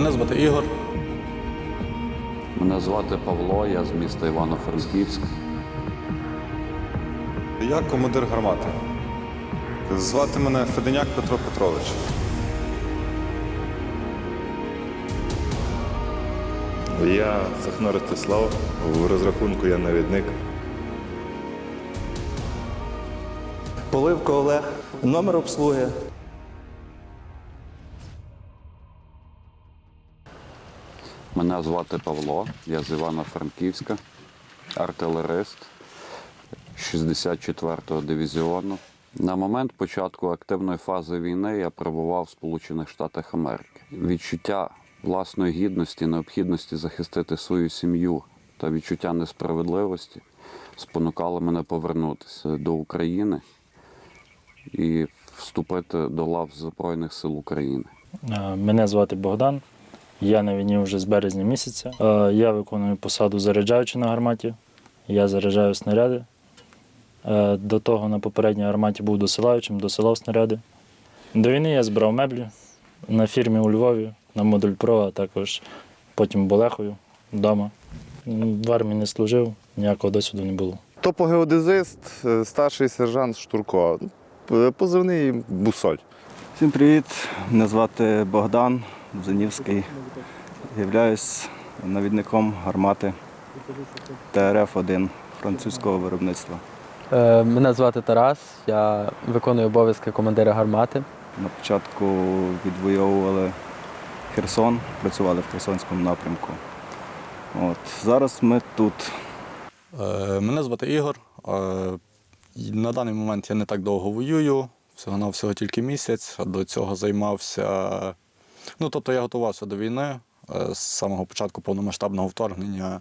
Мене звати Ігор. Мене звати Павло, я з міста Івано-Франківськ. Я командир гармати. Звати мене Феденяк Петро Петрович. Я Сахно Ростислав, в розрахунку я навідник. Поливко Олег, номер обслуги Мене звати Павло, я з Івано-Франківська, артилерист 64-го дивізіону. На момент початку активної фази війни я перебував в Сполучених Штатах Америки. Відчуття власної гідності, необхідності захистити свою сім'ю та відчуття несправедливості спонукало мене повернутися до України і вступити до лав Збройних сил України. Е, Мене звати Богдан. Я на війні вже з березня місяця. Е, Я виконую посаду заряджаючи на гарматі. Я заряджаю снаряди. Е, До того на попередній гарматі був досилаючим, досилав снаряди. До війни я збирав меблі на фірмі у Львові, на модуль Про, а також потім Болехою вдома. В армії не служив, ніякого досвіду не було. Топогеодезист, е, старший сержант Штурко. Позивний Бусоль. Всім привіт! Мене звати Богдан Занівський. Являюсь навідником гармати ТРФ-1 французького виробництва. Е, Мене звати Тарас, я виконую обов'язки командира гармати. На початку відвоювали Херсон, працювали в Херсонському напрямку. От. Зараз ми тут. Е, Мене звати Ігор. Е, На даний момент я не так довго воюю, всього на всього тільки місяць. а До цього займався. Ну, тобто я готувався до війни е, з самого початку повномасштабного вторгнення.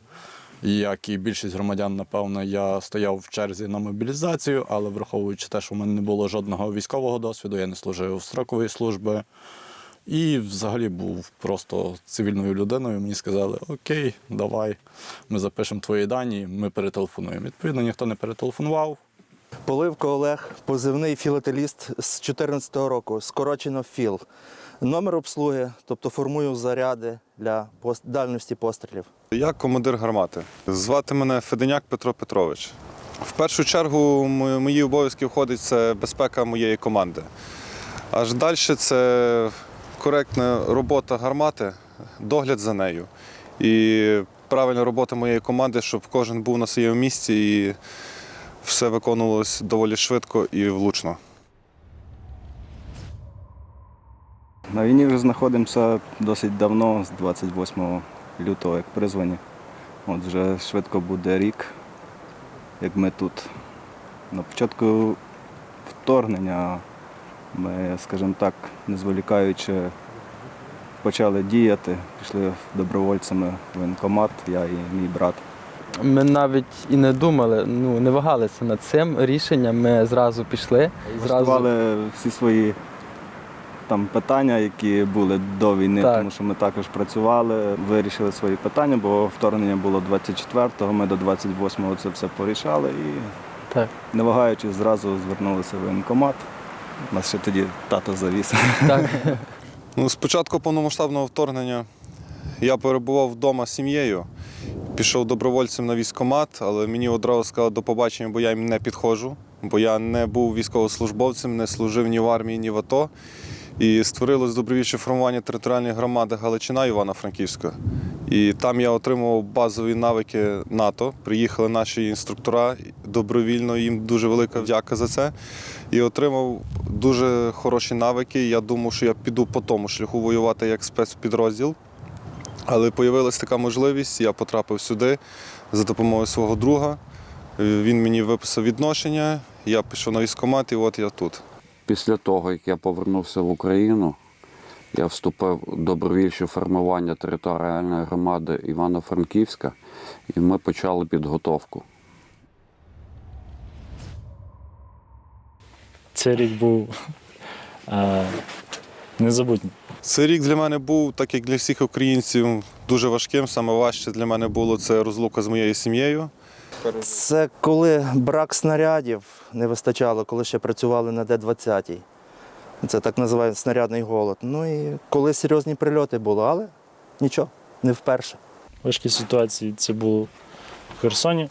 Як і більшість громадян, напевно, я стояв в черзі на мобілізацію, але враховуючи те, що в мене не було жодного військового досвіду, я не служив строкової служби. І взагалі був просто цивільною людиною. Мені сказали: Окей, давай, ми запишемо твої дані, ми перетелефонуємо. Відповідно, ніхто не перетелефонував. Поливко Олег, позивний філателіст з 14-го року, скорочено ФІЛ. Номер обслуги, тобто формую заряди для дальності пострілів. Я командир гармати. Звати мене Феденяк Петро Петрович. В першу чергу мої обов'язки входить це безпека моєї команди. Аж далі це коректна робота гармати, догляд за нею. І правильна робота моєї команди, щоб кожен був на своєму місці і все виконувалось доволі швидко і влучно. На війні вже знаходимося досить давно, з 28 лютого, як призвані. От вже швидко буде рік, як ми тут. На початку вторгнення ми, скажімо так, не зволікаючи, почали діяти, пішли добровольцями в воєнкомат, я і мій брат. Ми навіть і не думали, ну не вагалися над цим рішенням. Ми зразу пішли. Зразу Влаштували всі свої там питання, які були до війни, Так. тому що ми також працювали, вирішили свої питання, бо вторгнення було 24-го, ми до 28-го це все порішали і, так. не вагаючись, зразу звернулися в воєнкомат. Нас ще тоді тато завіз. так. Ну, з початку повномасштабного вторгнення я перебував вдома з сім'єю, пішов добровольцем на військкомат, але мені одразу сказали до побачення, бо я їм не підходжу, бо я не був військовослужбовцем, не служив ні в армії, ні в АТО. І створилось добровільче формування територіальної громади Галичина Івано-Франківська. І там я отримував базові навики НАТО. Приїхали наші інструктора добровільно, їм дуже велика вдяка за це. І отримав дуже хороші навики. Я думав, що я піду по тому шляху воювати як спецпідрозділ. Але з'явилася така можливість, я потрапив сюди за допомогою свого друга. Е, Він мені виписав відношення, я пішов на військкомат і от я тут. Після того, як я повернувся в Україну, я вступив у добровільче формування територіальної громади Івано-Франківська, і ми почали підготовку. Цей рік був е. Цей рік для мене був, так як для всіх українців, дуже важким. Саме важче для мене було це розлука з моєю сім'єю. Це коли брак снарядів не вистачало, коли ще працювали на Д-20. Це так називають снарядний голод. Ну і коли серйозні прильоти були, але нічого, не вперше. Важкі ситуації це було в Херсоні,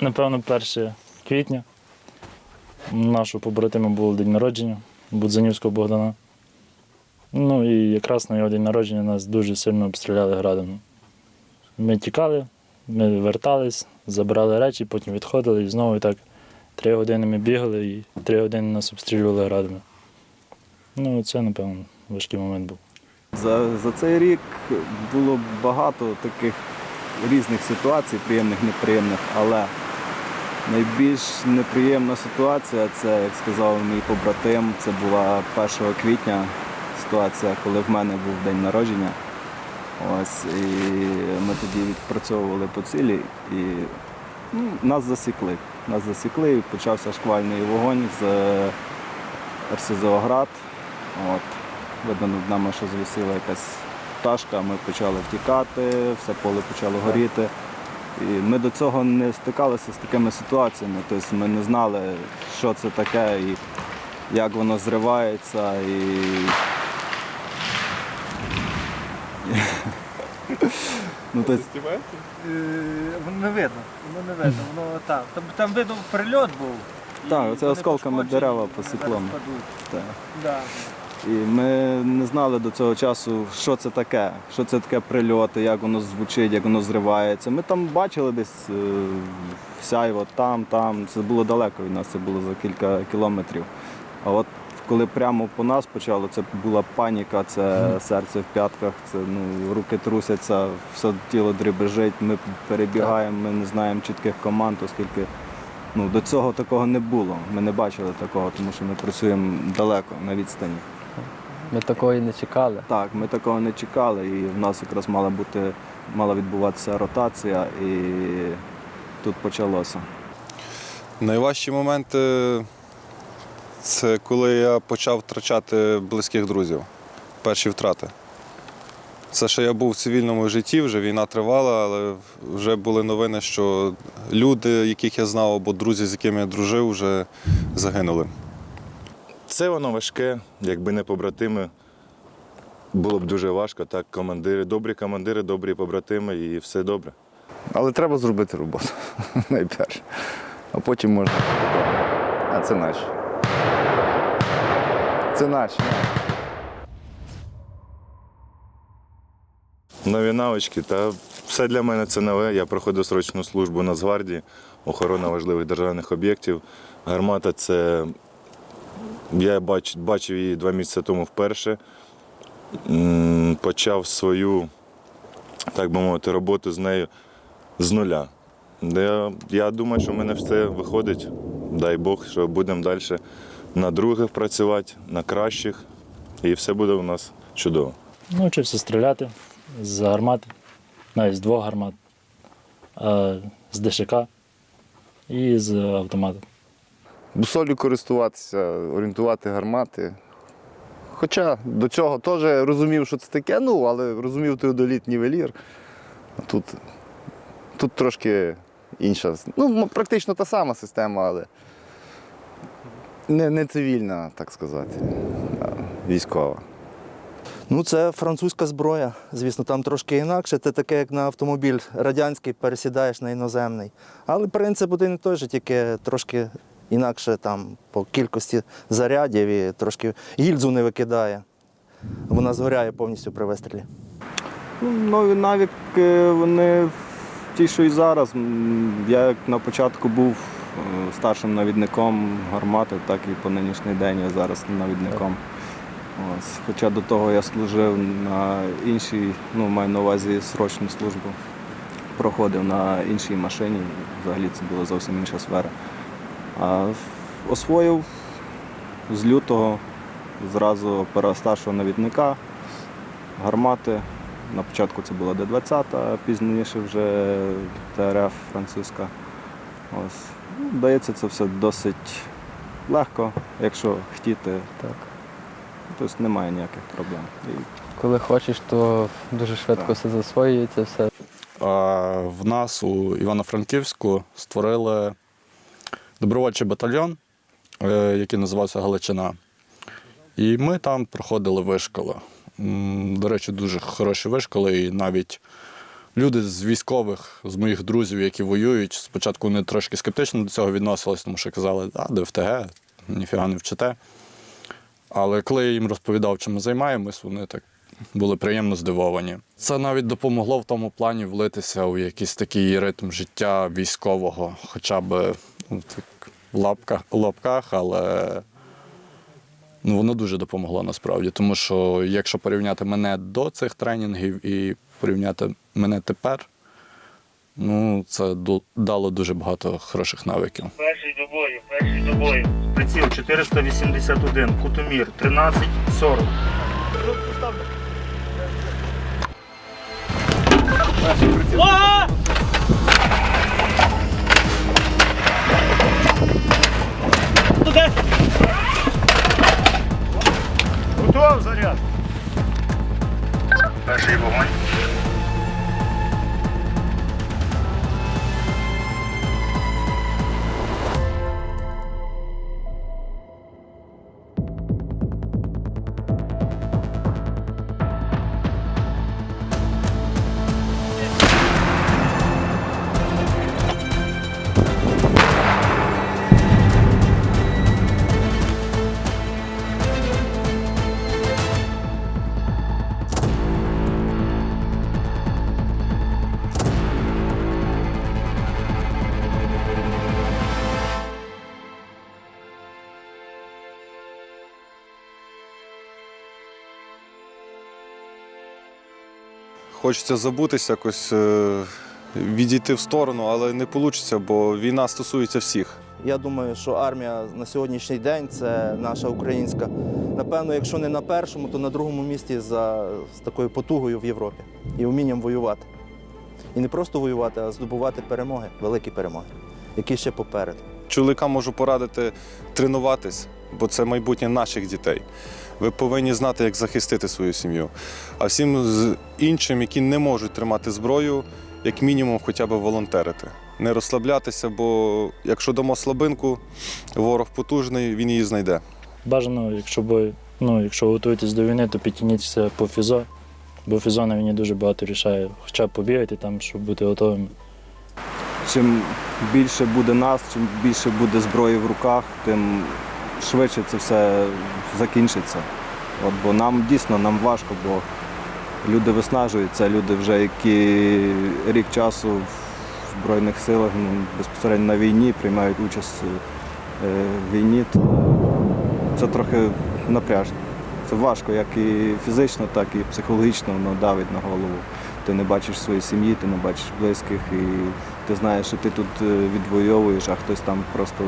напевно, 1 квітня. У нашого побратима було день народження Будзанівського Богдана. Ну і якраз на його день народження нас дуже сильно обстріляли градом. Ми тікали, ми вертались, забирали речі, потім відходили і знову так три години ми бігали і три години нас обстрілювали градами. Ну, це, напевно, важкий момент був. За, за цей рік було багато таких різних ситуацій, приємних, неприємних, але найбільш неприємна ситуація це, як сказав мій побратим, це була 1 квітня ситуація, коли в мене був день народження. Ось, і ми тоді відпрацьовували по цілі і ну, нас засікли. Нас засікли почався шквальний вогонь з РСЗО «Град». От. Видно, над нами що звісила якась пташка, ми почали втікати, все поле почало горіти. І ми до цього не стикалися з такими ситуаціями. Тобто ми не знали, що це таке і як воно зривається. І... ну, тобто, Воно не видно, воно не видно, воно там. Там, там видно прильот був. і Так, оце вони осколками пошкоджені, дерева вони посікло. зараз так. Да. І ми не знали до цього часу, що це таке, що це таке прильоти, як воно звучить, як воно зривається. Ми там бачили десь е, сяйво там, там. Це було далеко від нас, це було за кілька кілометрів. А от коли прямо по нас почало, це була паніка, це серце в п'ятках, це ну, руки трусяться, все тіло дребежить, ми перебігаємо, ми не знаємо чітких команд, оскільки ну, до цього такого не було. Ми не бачили такого, тому що ми працюємо далеко на відстані. Ми такої не чекали. Так, ми такого не чекали, і в нас якраз мала бути, мала відбуватися ротація, і тут почалося. Найважчі моменти це коли я почав втрачати близьких друзів. Перші втрати. Це ще я був в цивільному житті, вже війна тривала, але вже були новини, що люди, яких я знав, або друзі, з якими я дружив, вже загинули. Це воно важке, якби не побратими. Було б дуже важко, так, командири, добрі командири, добрі побратими і все добре. Але треба зробити роботу найперше. А потім можна. А це наші. Це наші. Нові навички, та все для мене це нове. Я проходив срочну службу Нацгвардії, охорона важливих державних об'єктів. Гармата це. Я бач, бачив її два місяці тому вперше. Почав свою, так би мовити, роботу з нею з нуля. Я, я думаю, що в мене все виходить. Дай Бог, що будемо далі на других працювати, на кращих, і все буде у нас чудово. Навчився стріляти з гармати, навіть з двох гармат, е, з ДШК і з автомату. Бусолю користуватися, орієнтувати гармати. Хоча до цього теж розумів, що це таке, ну, але розумів теодоліт нівелір. Тут, тут трошки інша. Ну, практично та сама система, але не, не цивільна, так сказати, а військова. Ну, це французька зброя. Звісно, там трошки інакше. Це таке, як на автомобіль радянський, пересідаєш на іноземний. Але принцип один і той же, тільки трошки інакше там по кількості зарядів і трошки гільзу не викидає. Вона згоряє повністю при вистрілі. Ну, нові навіки, вони ті, що і зараз. Я як на початку був е, старшим навідником гармати, так і по нинішній день я зараз навідником. Ось. Хоча до того я служив на іншій, ну маю на увазі срочну службу. Проходив на іншій машині, взагалі це була зовсім інша сфера. А освоїв з лютого зразу старшого навідника, гармати. На початку це була Д-20, а пізніше вже ТРФ французька. Ось. Ну, Дається це все досить легко, якщо хотіти. Так. Тобто немає ніяких проблем. І Коли хочеш, то дуже швидко Так. все засвоюється, все. А в нас у Івано-Франківську створили добровольчий батальйон, е, який називався Галичина. І ми там проходили вишколи. До речі, дуже хороші вишколи, і навіть люди з військових, з моїх друзів, які воюють, спочатку вони трошки скептично до цього відносились, тому що казали, а ДФТГ, ніфіга не вчите. Але коли я їм розповідав, чим ми займаємось, вони так були приємно здивовані. Це навіть допомогло в тому плані влитися у якийсь такий ритм життя військового, хоча б ну, в лапках, лапках, але ну, воно дуже допомогло насправді. Тому що якщо порівняти мене до цих тренінгів і порівняти мене тепер, ну, це дало дуже багато хороших навиків. Перший до бою, перший до бою. Приціл 481, кутомір 1340. Готов заряд. Перший вогонь. Хочеться забутися, якось е, відійти в сторону, але не вийде, бо війна стосується всіх. Я думаю, що армія на сьогоднішній день це наша українська. Напевно, якщо не на першому, то на другому місці за з такою потугою в Європі і вмінням воювати. І не просто воювати, а здобувати перемоги, великі перемоги, які ще попереду. Чоловікам можу порадити тренуватись, бо це майбутнє наших дітей. Ви повинні знати, як захистити свою сім'ю. А всім з іншим, які не можуть тримати зброю, як мінімум хоча б волонтерити. Не розслаблятися, бо якщо дамо слабинку, ворог потужний, він її знайде. Бажано, якщо ви, ну, якщо готуєтесь до війни, то підтягніться по фізо, бо фізо на війні дуже багато рішає. Хоча б побігати там, щоб бути готовими. Чим більше буде нас, чим більше буде зброї в руках, тим швидше це все закінчиться. От, бо нам дійсно нам важко, бо люди виснажуються, люди вже які рік часу в Збройних силах ну, безпосередньо на війні приймають участь е, в війні, то це трохи напряжно. Це важко, як і фізично, так і психологічно воно давить на голову. Ти не бачиш своєї сім'ї, ти не бачиш близьких, і ти знаєш, що ти тут е, відвоюєш, а хтось там просто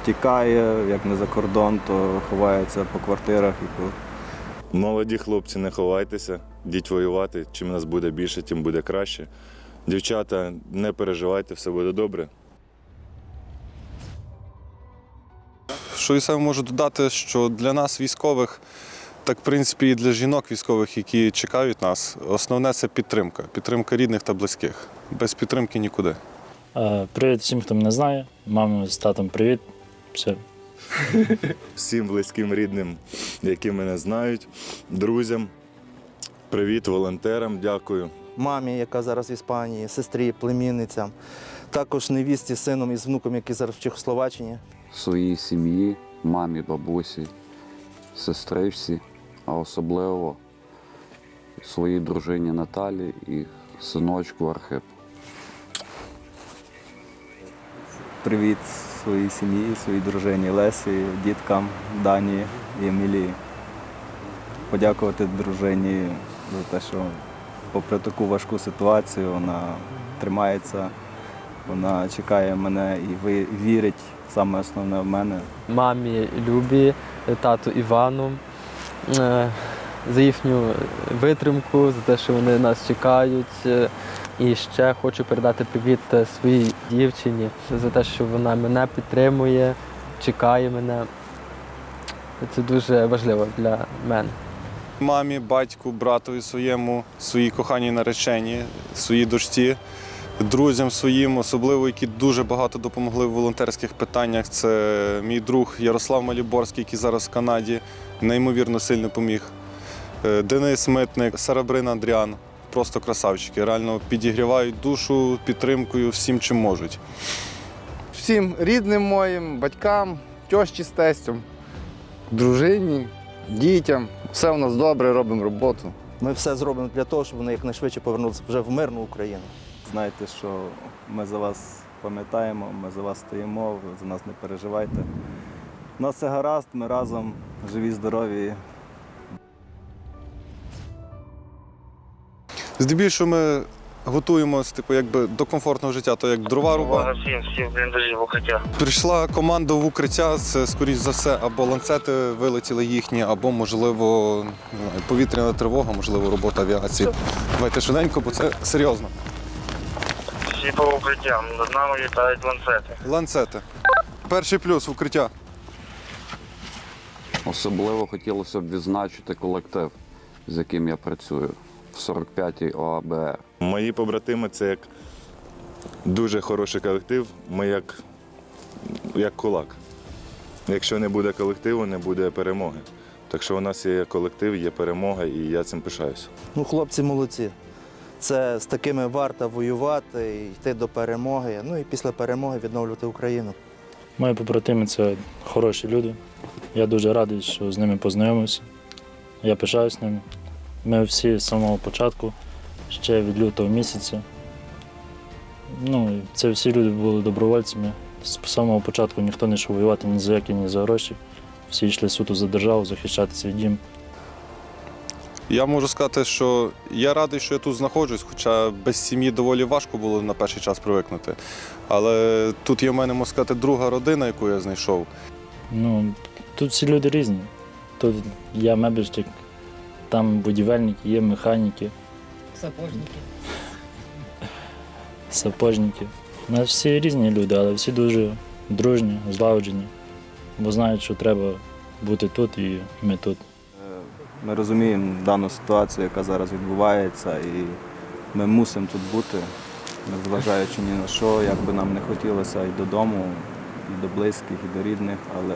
втікає, як не за кордон, то ховається по квартирах і по Молоді хлопці, не ховайтеся, йдіть воювати. Чим нас буде більше, тим буде краще. Дівчата, не переживайте, все буде добре. Що я саме можу додати, що для нас, військових, так в принципі і для жінок військових, які чекають нас, основне це підтримка. Підтримка рідних та близьких. Без підтримки нікуди. Е, Привіт всім, хто мене знає. Мамі з татом привіт. Все. Всім близьким рідним, які мене знають, друзям. Привіт, волонтерам, дякую. Мамі, яка зараз в Іспанії, сестрі, племінницям, також невісті сином і з внуком, які зараз в Чехословаччині. своїй сім'ї, мамі, бабусі, сестричці, а особливо своїй дружині Наталі і синочку Архипу. привіт своїй сім'ї, своїй дружині Лесі, діткам Дані і Емілії. Подякувати дружині за те, що попри таку важку ситуацію вона тримається, вона чекає мене і вірить саме основне в мене. Мамі Любі, тату Івану за їхню витримку, за те, що вони нас чекають. Е, І ще хочу передати привіт е, своїй дівчині за те, що вона мене підтримує, чекає мене. Це дуже важливо для мене. Мамі, батьку, братові своєму, своїй коханій нареченій, своїй дочці друзям своїм, особливо які дуже багато допомогли в волонтерських питаннях. Це мій друг Ярослав Маліборський, який зараз в Канаді, неймовірно сильно поміг. Е, Денис Митник, Сарабрин Андріан. Просто красавчики. Реально підігрівають душу підтримкою всім, чим можуть. Всім рідним моїм, батькам, тьощі з тестем, дружині, дітям. Все у нас добре, робимо роботу. Ми все зробимо для того, щоб вони якнайшвидше повернулися вже в мирну Україну. Знайте, що ми за вас пам'ятаємо, ми за вас стоїмо, ви за нас не переживайте. У нас все гаразд, ми разом живі, здорові. Здебільшого ми готуємося типу, якби, до комфортного життя, то як дрова руба. всім, всі в бліндажі в укриття. Прийшла команда в укриття, це, скоріш за все, або ланцети вилетіли їхні, або, можливо, не знаю, повітряна тривога, можливо, робота авіації. Давайте швиденько, бо це серйозно. Всі по укриттям. Над нами літають ланцети. Ланцети. Перший плюс укриття. Особливо хотілося б відзначити колектив, з яким я працюю в 45-й ОАБР. Мої побратими це як дуже хороший колектив. Ми як, як кулак. Якщо не буде колективу, не буде перемоги. Так що у нас є колектив, є перемога, і я цим пишаюся. Ну, хлопці молодці. Це з такими варто воювати, йти до перемоги. Ну і після перемоги відновлювати Україну. Мої побратими це хороші люди. Я дуже радий, що з ними познайомився. Я пишаюсь ними. Ми всі з самого початку, ще від лютого місяця. Ну, це всі люди були добровольцями. З самого початку ніхто не йшов воювати ні за які, ні за гроші. Всі йшли суто за державу, захищати свій дім. Я можу сказати, що я радий, що я тут знаходжусь, хоча без сім'ї доволі важко було на перший час привикнути. Але тут є в мене, можна сказати, друга родина, яку я знайшов. Ну, тут всі люди різні. Тут я мебельщик, там будівельники, є механіки, Сапожники. сапожники. У нас всі різні люди, але всі дуже дружні, злагоджені, бо знають, що треба бути тут і ми тут. Ми розуміємо дану ситуацію, яка зараз відбувається, і ми мусимо тут бути, незважаючи ні на що, як би нам не хотілося і додому, і до близьких, і до рідних, але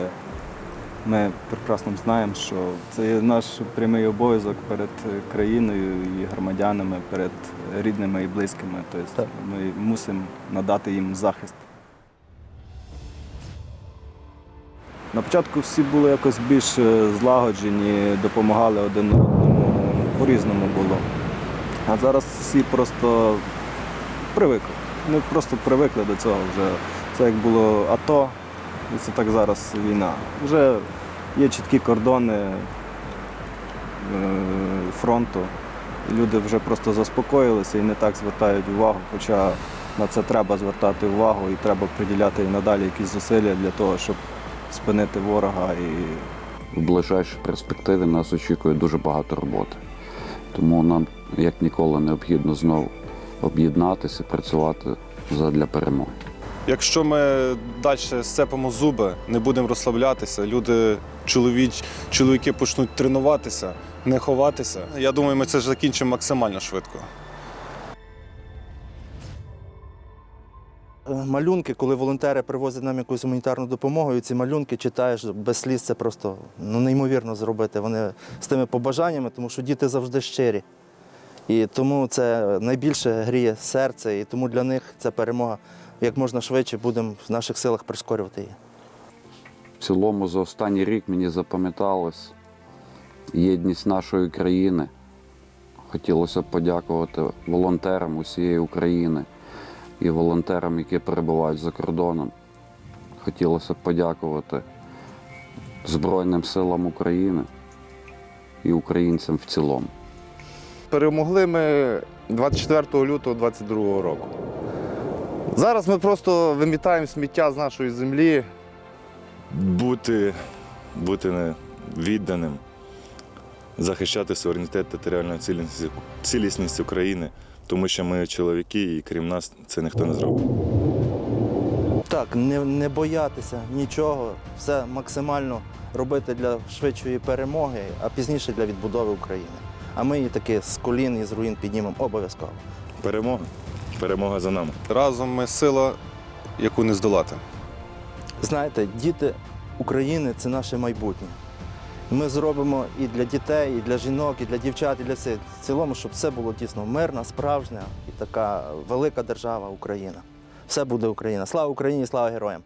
ми прекрасно знаємо, що це є наш прямий обов'язок перед країною і громадянами, перед рідними і близькими. Тобто ми мусимо надати їм захист. На початку всі були якось більш е, злагоджені, допомагали один одному, по-різному було. А зараз всі просто привикли. Ми просто привикли до цього вже. Це як було АТО, і це так зараз війна. Вже є чіткі кордони е, фронту. Люди вже просто заспокоїлися і не так звертають увагу, хоча на це треба звертати увагу і треба приділяти і надалі якісь зусилля для того, щоб спинити ворога і В ближайшій перспективі нас очікує дуже багато роботи. Тому нам як ніколи необхідно знову об'єднатися, працювати задля перемоги. Якщо ми далі сцепимо зуби, не будемо розслаблятися, люди, чоловіч, чоловіки почнуть тренуватися, не ховатися. Я думаю, ми це ж закінчимо максимально швидко. Малюнки, коли волонтери привозять нам якусь гуманітарну допомогу, і ці малюнки читаєш без сліз, це просто ну, неймовірно зробити. Вони з тими побажаннями, тому що діти завжди щирі. І тому це найбільше гріє серце, і тому для них ця перемога як можна швидше будемо в наших силах прискорювати її. В цілому за останній рік мені запам'яталась єдність нашої країни. Хотілося б подякувати волонтерам усієї України і волонтерам, які перебувають за кордоном. Хотілося б подякувати Збройним силам України і українцям в цілому. Перемогли ми 24 лютого 22 року. Зараз ми просто вимітаємо сміття з нашої землі. Бути, бути відданим, захищати суверенітет та територіальну цілісність України, тому що ми чоловіки, і крім нас це ніхто не зробить. Так, не, не боятися нічого, все максимально робити для швидшої перемоги, а пізніше для відбудови України. А ми її таки з колін і з руїн піднімемо обов'язково. Перемога. Перемога за нами. Разом ми сила, яку не здолати. Знаєте, діти України це наше майбутнє. Ми зробимо і для дітей, і для жінок, і для дівчат, і для всіх. В цілому, щоб все було дійсно мирна, справжня і така велика держава Україна. Все буде Україна. Слава Україні, слава героям!